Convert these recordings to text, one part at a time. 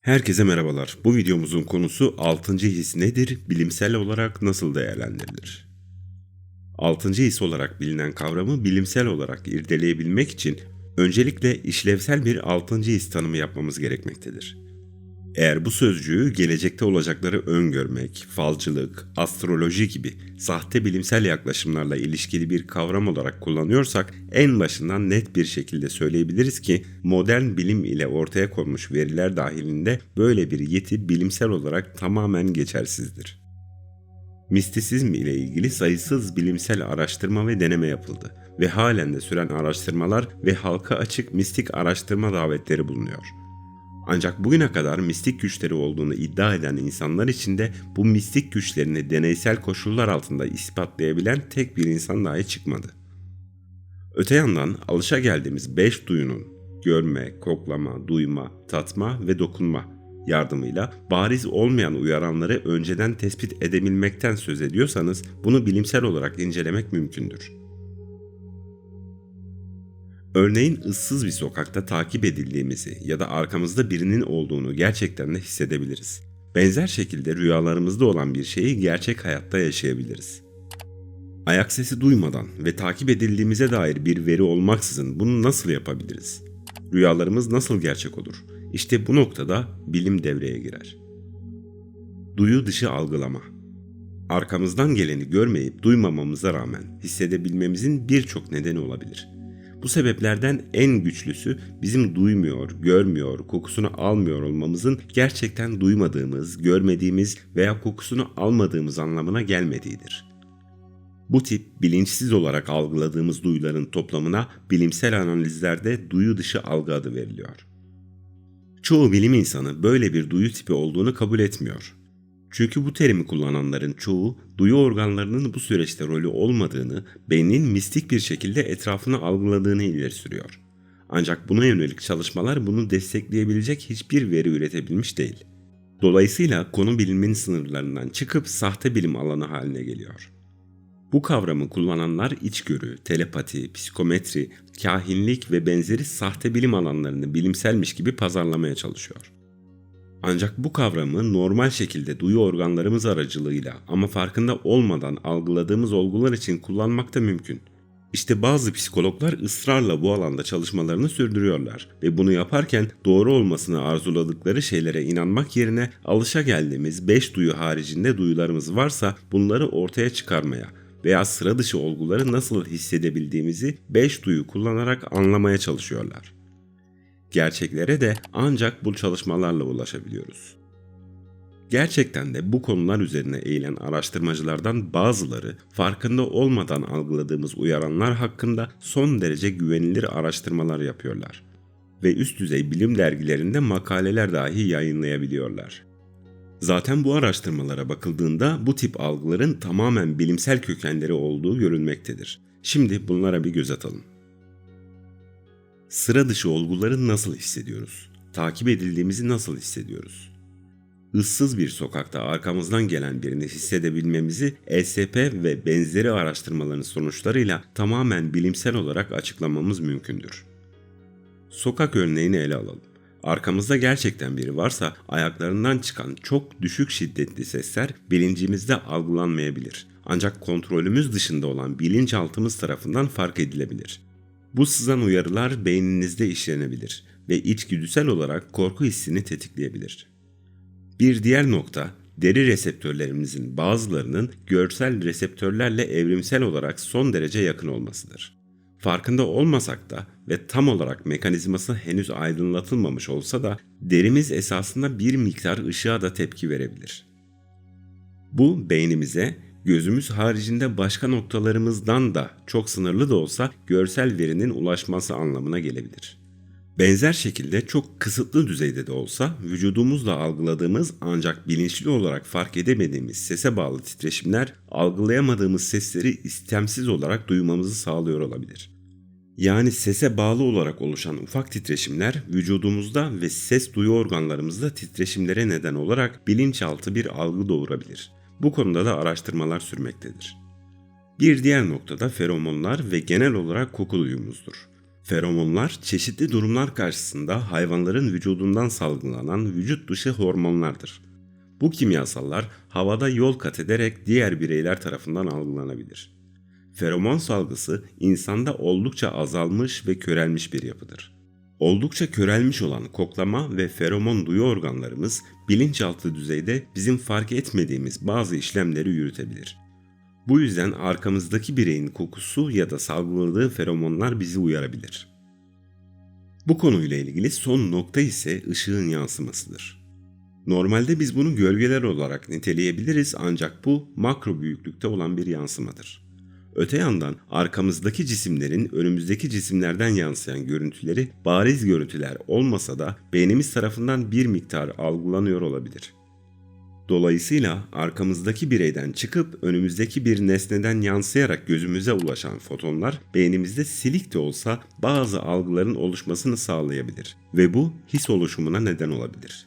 Herkese merhabalar. Bu videomuzun konusu 6. his nedir, bilimsel olarak nasıl değerlendirilir? 6. his olarak bilinen kavramı bilimsel olarak irdeleyebilmek için öncelikle işlevsel bir 6. his tanımı yapmamız gerekmektedir. Eğer bu sözcüğü gelecekte olacakları öngörmek, falcılık, astroloji gibi sahte bilimsel yaklaşımlarla ilişkili bir kavram olarak kullanıyorsak en başından net bir şekilde söyleyebiliriz ki modern bilim ile ortaya konmuş veriler dahilinde böyle bir yeti bilimsel olarak tamamen geçersizdir. Mistisizm ile ilgili sayısız bilimsel araştırma ve deneme yapıldı ve halen de süren araştırmalar ve halka açık mistik araştırma davetleri bulunuyor. Ancak bugüne kadar mistik güçleri olduğunu iddia eden insanlar içinde bu mistik güçlerini deneysel koşullar altında ispatlayabilen tek bir insan dahi çıkmadı. Öte yandan alışa geldiğimiz beş duyunun görme, koklama, duyma, tatma ve dokunma yardımıyla bariz olmayan uyaranları önceden tespit edebilmekten söz ediyorsanız bunu bilimsel olarak incelemek mümkündür. Örneğin ıssız bir sokakta takip edildiğimizi ya da arkamızda birinin olduğunu gerçekten de hissedebiliriz. Benzer şekilde rüyalarımızda olan bir şeyi gerçek hayatta yaşayabiliriz. Ayak sesi duymadan ve takip edildiğimize dair bir veri olmaksızın bunu nasıl yapabiliriz? Rüyalarımız nasıl gerçek olur? İşte bu noktada bilim devreye girer. Duyu dışı algılama. Arkamızdan geleni görmeyip duymamamıza rağmen hissedebilmemizin birçok nedeni olabilir. Bu sebeplerden en güçlüsü bizim duymuyor, görmüyor, kokusunu almıyor olmamızın gerçekten duymadığımız, görmediğimiz veya kokusunu almadığımız anlamına gelmediğidir. Bu tip bilinçsiz olarak algıladığımız duyuların toplamına bilimsel analizlerde duyu dışı algı adı veriliyor. Çoğu bilim insanı böyle bir duyu tipi olduğunu kabul etmiyor. Çünkü bu terimi kullananların çoğu duyu organlarının bu süreçte rolü olmadığını, beynin mistik bir şekilde etrafını algıladığını ileri sürüyor. Ancak buna yönelik çalışmalar bunu destekleyebilecek hiçbir veri üretebilmiş değil. Dolayısıyla konu bilimin sınırlarından çıkıp sahte bilim alanı haline geliyor. Bu kavramı kullananlar içgörü, telepati, psikometri, kahinlik ve benzeri sahte bilim alanlarını bilimselmiş gibi pazarlamaya çalışıyor. Ancak bu kavramı normal şekilde duyu organlarımız aracılığıyla ama farkında olmadan algıladığımız olgular için kullanmak da mümkün. İşte bazı psikologlar ısrarla bu alanda çalışmalarını sürdürüyorlar ve bunu yaparken doğru olmasını arzuladıkları şeylere inanmak yerine alışa geldiğimiz 5 duyu haricinde duyularımız varsa bunları ortaya çıkarmaya veya sıra dışı olguları nasıl hissedebildiğimizi 5 duyu kullanarak anlamaya çalışıyorlar. Gerçeklere de ancak bu çalışmalarla ulaşabiliyoruz. Gerçekten de bu konular üzerine eğilen araştırmacılardan bazıları farkında olmadan algıladığımız uyaranlar hakkında son derece güvenilir araştırmalar yapıyorlar ve üst düzey bilim dergilerinde makaleler dahi yayınlayabiliyorlar. Zaten bu araştırmalara bakıldığında bu tip algıların tamamen bilimsel kökenleri olduğu görülmektedir. Şimdi bunlara bir göz atalım. Sıra dışı olguları nasıl hissediyoruz? Takip edildiğimizi nasıl hissediyoruz? Issız bir sokakta arkamızdan gelen birini hissedebilmemizi ESP ve benzeri araştırmaların sonuçlarıyla tamamen bilimsel olarak açıklamamız mümkündür. Sokak örneğini ele alalım. Arkamızda gerçekten biri varsa ayaklarından çıkan çok düşük şiddetli sesler bilincimizde algılanmayabilir. Ancak kontrolümüz dışında olan bilinçaltımız tarafından fark edilebilir. Bu sızan uyarılar beyninizde işlenebilir ve içgüdüsel olarak korku hissini tetikleyebilir. Bir diğer nokta, deri reseptörlerimizin bazılarının görsel reseptörlerle evrimsel olarak son derece yakın olmasıdır. Farkında olmasak da ve tam olarak mekanizması henüz aydınlatılmamış olsa da derimiz esasında bir miktar ışığa da tepki verebilir. Bu beynimize gözümüz haricinde başka noktalarımızdan da çok sınırlı da olsa görsel verinin ulaşması anlamına gelebilir. Benzer şekilde çok kısıtlı düzeyde de olsa vücudumuzla algıladığımız ancak bilinçli olarak fark edemediğimiz sese bağlı titreşimler algılayamadığımız sesleri istemsiz olarak duymamızı sağlıyor olabilir. Yani sese bağlı olarak oluşan ufak titreşimler vücudumuzda ve ses duyu organlarımızda titreşimlere neden olarak bilinçaltı bir algı doğurabilir. Bu konuda da araştırmalar sürmektedir. Bir diğer noktada feromonlar ve genel olarak koku duyumuzdur. Feromonlar çeşitli durumlar karşısında hayvanların vücudundan salgılanan vücut dışı hormonlardır. Bu kimyasallar havada yol kat ederek diğer bireyler tarafından algılanabilir. Feromon salgısı insanda oldukça azalmış ve körelmiş bir yapıdır. Oldukça körelmiş olan koklama ve feromon duyu organlarımız bilinçaltı düzeyde bizim fark etmediğimiz bazı işlemleri yürütebilir. Bu yüzden arkamızdaki bireyin kokusu ya da salgıladığı feromonlar bizi uyarabilir. Bu konuyla ilgili son nokta ise ışığın yansımasıdır. Normalde biz bunu gölgeler olarak niteleyebiliriz ancak bu makro büyüklükte olan bir yansımadır. Öte yandan arkamızdaki cisimlerin önümüzdeki cisimlerden yansıyan görüntüleri bariz görüntüler olmasa da beynimiz tarafından bir miktar algılanıyor olabilir. Dolayısıyla arkamızdaki bireyden çıkıp önümüzdeki bir nesneden yansıyarak gözümüze ulaşan fotonlar beynimizde silik de olsa bazı algıların oluşmasını sağlayabilir ve bu his oluşumuna neden olabilir.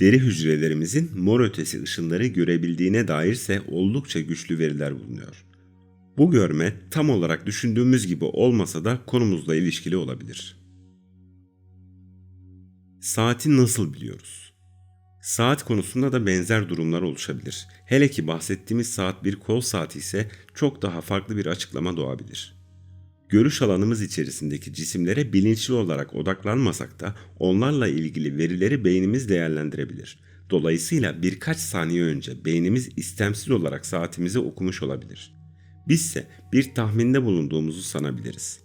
Deri hücrelerimizin mor ötesi ışınları görebildiğine dairse oldukça güçlü veriler bulunuyor. Bu görme tam olarak düşündüğümüz gibi olmasa da konumuzla ilişkili olabilir. Saati nasıl biliyoruz? Saat konusunda da benzer durumlar oluşabilir. Hele ki bahsettiğimiz saat bir kol saati ise çok daha farklı bir açıklama doğabilir. Görüş alanımız içerisindeki cisimlere bilinçli olarak odaklanmasak da onlarla ilgili verileri beynimiz değerlendirebilir. Dolayısıyla birkaç saniye önce beynimiz istemsiz olarak saatimizi okumuş olabilir. Bizse bir tahminde bulunduğumuzu sanabiliriz.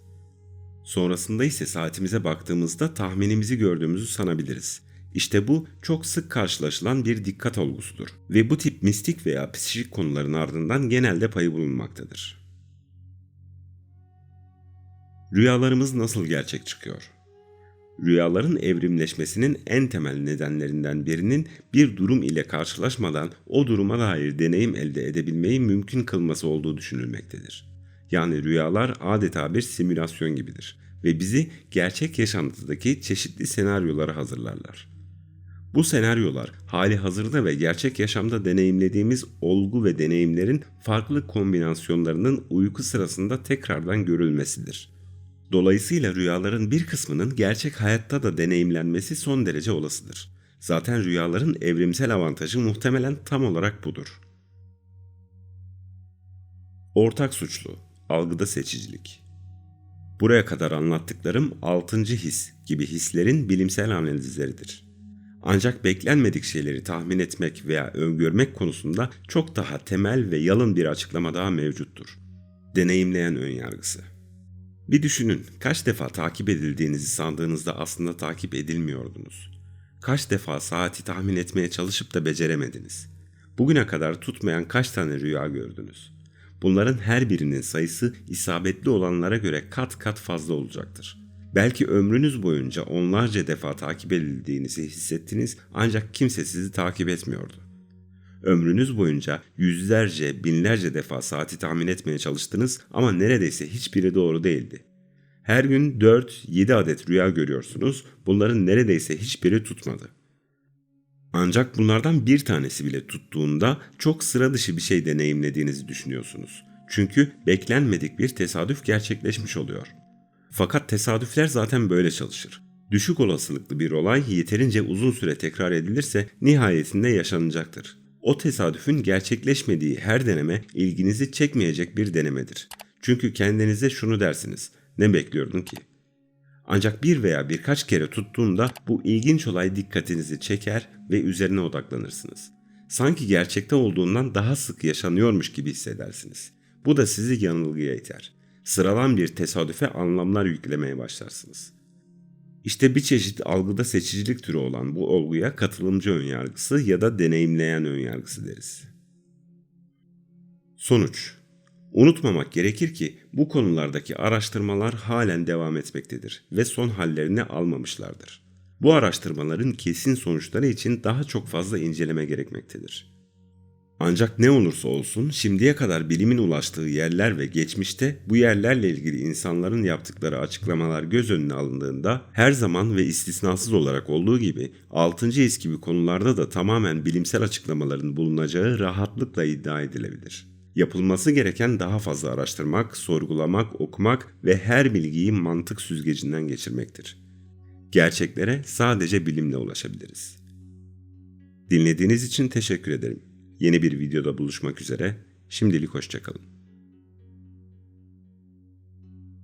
Sonrasında ise saatimize baktığımızda tahminimizi gördüğümüzü sanabiliriz. İşte bu çok sık karşılaşılan bir dikkat olgusudur ve bu tip mistik veya psikik konuların ardından genelde payı bulunmaktadır. Rüyalarımız nasıl gerçek çıkıyor? Rüyaların evrimleşmesinin en temel nedenlerinden birinin bir durum ile karşılaşmadan o duruma dair deneyim elde edebilmeyi mümkün kılması olduğu düşünülmektedir. Yani rüyalar adeta bir simülasyon gibidir ve bizi gerçek yaşantıdaki çeşitli senaryolara hazırlarlar. Bu senaryolar hali hazırda ve gerçek yaşamda deneyimlediğimiz olgu ve deneyimlerin farklı kombinasyonlarının uyku sırasında tekrardan görülmesidir. Dolayısıyla rüyaların bir kısmının gerçek hayatta da deneyimlenmesi son derece olasıdır. Zaten rüyaların evrimsel avantajı muhtemelen tam olarak budur. Ortak suçlu, algıda seçicilik. Buraya kadar anlattıklarım altıncı his gibi hislerin bilimsel analizleridir. Ancak beklenmedik şeyleri tahmin etmek veya öngörmek konusunda çok daha temel ve yalın bir açıklama daha mevcuttur. Deneyimleyen önyargısı. Bir düşünün, kaç defa takip edildiğinizi sandığınızda aslında takip edilmiyordunuz. Kaç defa saati tahmin etmeye çalışıp da beceremediniz. Bugüne kadar tutmayan kaç tane rüya gördünüz. Bunların her birinin sayısı isabetli olanlara göre kat kat fazla olacaktır. Belki ömrünüz boyunca onlarca defa takip edildiğinizi hissettiniz ancak kimse sizi takip etmiyordu. Ömrünüz boyunca yüzlerce, binlerce defa saati tahmin etmeye çalıştınız ama neredeyse hiçbiri doğru değildi. Her gün 4-7 adet rüya görüyorsunuz. Bunların neredeyse hiçbiri tutmadı. Ancak bunlardan bir tanesi bile tuttuğunda çok sıra dışı bir şey deneyimlediğinizi düşünüyorsunuz. Çünkü beklenmedik bir tesadüf gerçekleşmiş oluyor. Fakat tesadüfler zaten böyle çalışır. Düşük olasılıklı bir olay yeterince uzun süre tekrar edilirse nihayetinde yaşanacaktır. O tesadüfün gerçekleşmediği her deneme ilginizi çekmeyecek bir denemedir. Çünkü kendinize şunu dersiniz. Ne bekliyordun ki? Ancak bir veya birkaç kere tuttuğunda bu ilginç olay dikkatinizi çeker ve üzerine odaklanırsınız. Sanki gerçekte olduğundan daha sık yaşanıyormuş gibi hissedersiniz. Bu da sizi yanılgıya iter. Sıralan bir tesadüfe anlamlar yüklemeye başlarsınız. İşte bir çeşit algıda seçicilik türü olan bu olguya katılımcı önyargısı ya da deneyimleyen önyargısı deriz. Sonuç Unutmamak gerekir ki bu konulardaki araştırmalar halen devam etmektedir ve son hallerini almamışlardır. Bu araştırmaların kesin sonuçları için daha çok fazla inceleme gerekmektedir. Ancak ne olursa olsun şimdiye kadar bilimin ulaştığı yerler ve geçmişte bu yerlerle ilgili insanların yaptıkları açıklamalar göz önüne alındığında her zaman ve istisnasız olarak olduğu gibi 6. his gibi konularda da tamamen bilimsel açıklamaların bulunacağı rahatlıkla iddia edilebilir. Yapılması gereken daha fazla araştırmak, sorgulamak, okumak ve her bilgiyi mantık süzgecinden geçirmektir. Gerçeklere sadece bilimle ulaşabiliriz. Dinlediğiniz için teşekkür ederim. Yeni bir videoda buluşmak üzere. Şimdilik hoşçakalın.